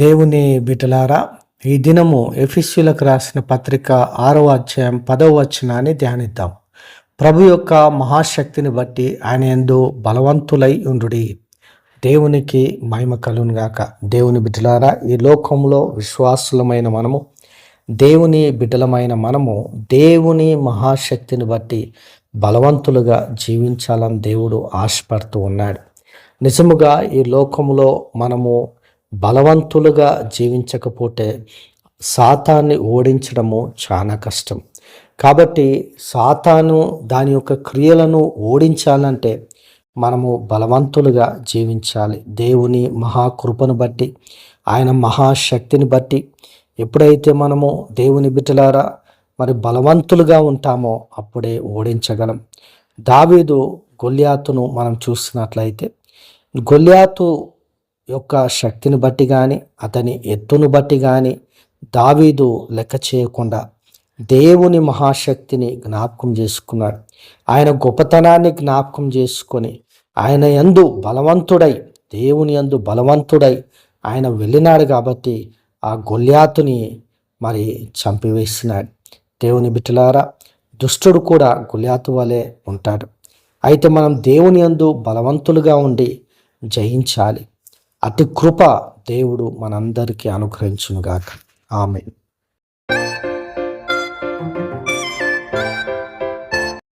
దేవుని బిడ్డలారా ఈ దినము ఎఫిస్యులకు రాసిన పత్రిక ఆరవ అధ్యాయం పదవ వచనాన్ని ధ్యానిద్దాం. ప్రభు యొక్క మహాశక్తిని బట్టి ఆయన ఎందు బలవంతులై ఉండుడి. దేవునికి మహిమ కలునుగాక దేవుని బిడ్డలారా ఈ లోకంలో విశ్వాసులమైన మనము దేవుని బిడ్డలమైన మనము దేవుని మహాశక్తిని బట్టి బలవంతులుగా జీవించాలని దేవుడు ఆశపడుతూ ఉన్నాడు. నిజముగా ఈ లోకంలో మనము బలవంతులుగా జీవించకపోతే సాతాన్ని ఓడించడము చాలా కష్టం. కాబట్టి సాతాను దాని యొక్క క్రియలను ఓడించాలంటే మనము బలవంతులుగా జీవించాలి. దేవుని మహాకృపను బట్టి ఆయన మహాశక్తిని బట్టి ఎప్పుడైతే మనము దేవుని బిడ్డలారా మరి బలవంతులుగా ఉంటామో అప్పుడే ఓడించగలం. దావీదు గొల్యాతును మనం చూస్తున్నట్లయితే గొల్యాతు యొక్క శక్తిని బట్టి కానీ అతని ఎత్తును బట్టి కానీ దావీదు లెక్క చేయకుండా దేవుని మహాశక్తిని జ్ఞాపకం చేసుకున్నాడు. ఆయన గొప్పతనాన్ని జ్ఞాపకం చేసుకొని ఆయన యందు బలవంతుడై దేవుని యందు బలవంతుడై ఆయన వెళ్ళినాడు కాబట్టి ఆ గొల్యాతుని మరి చంపివేసినాడు. దేవుని బిడ్డలారా దుష్టుడు కూడా గుళ్యాతు వలె ఉంటాడు. అయితే మనం దేవుని యందు బలవంతులుగా ఉండి జయించాలి. అతి కృప దేవుడు మనందరికీ అనుగ్రహించునుగాక. ఆమె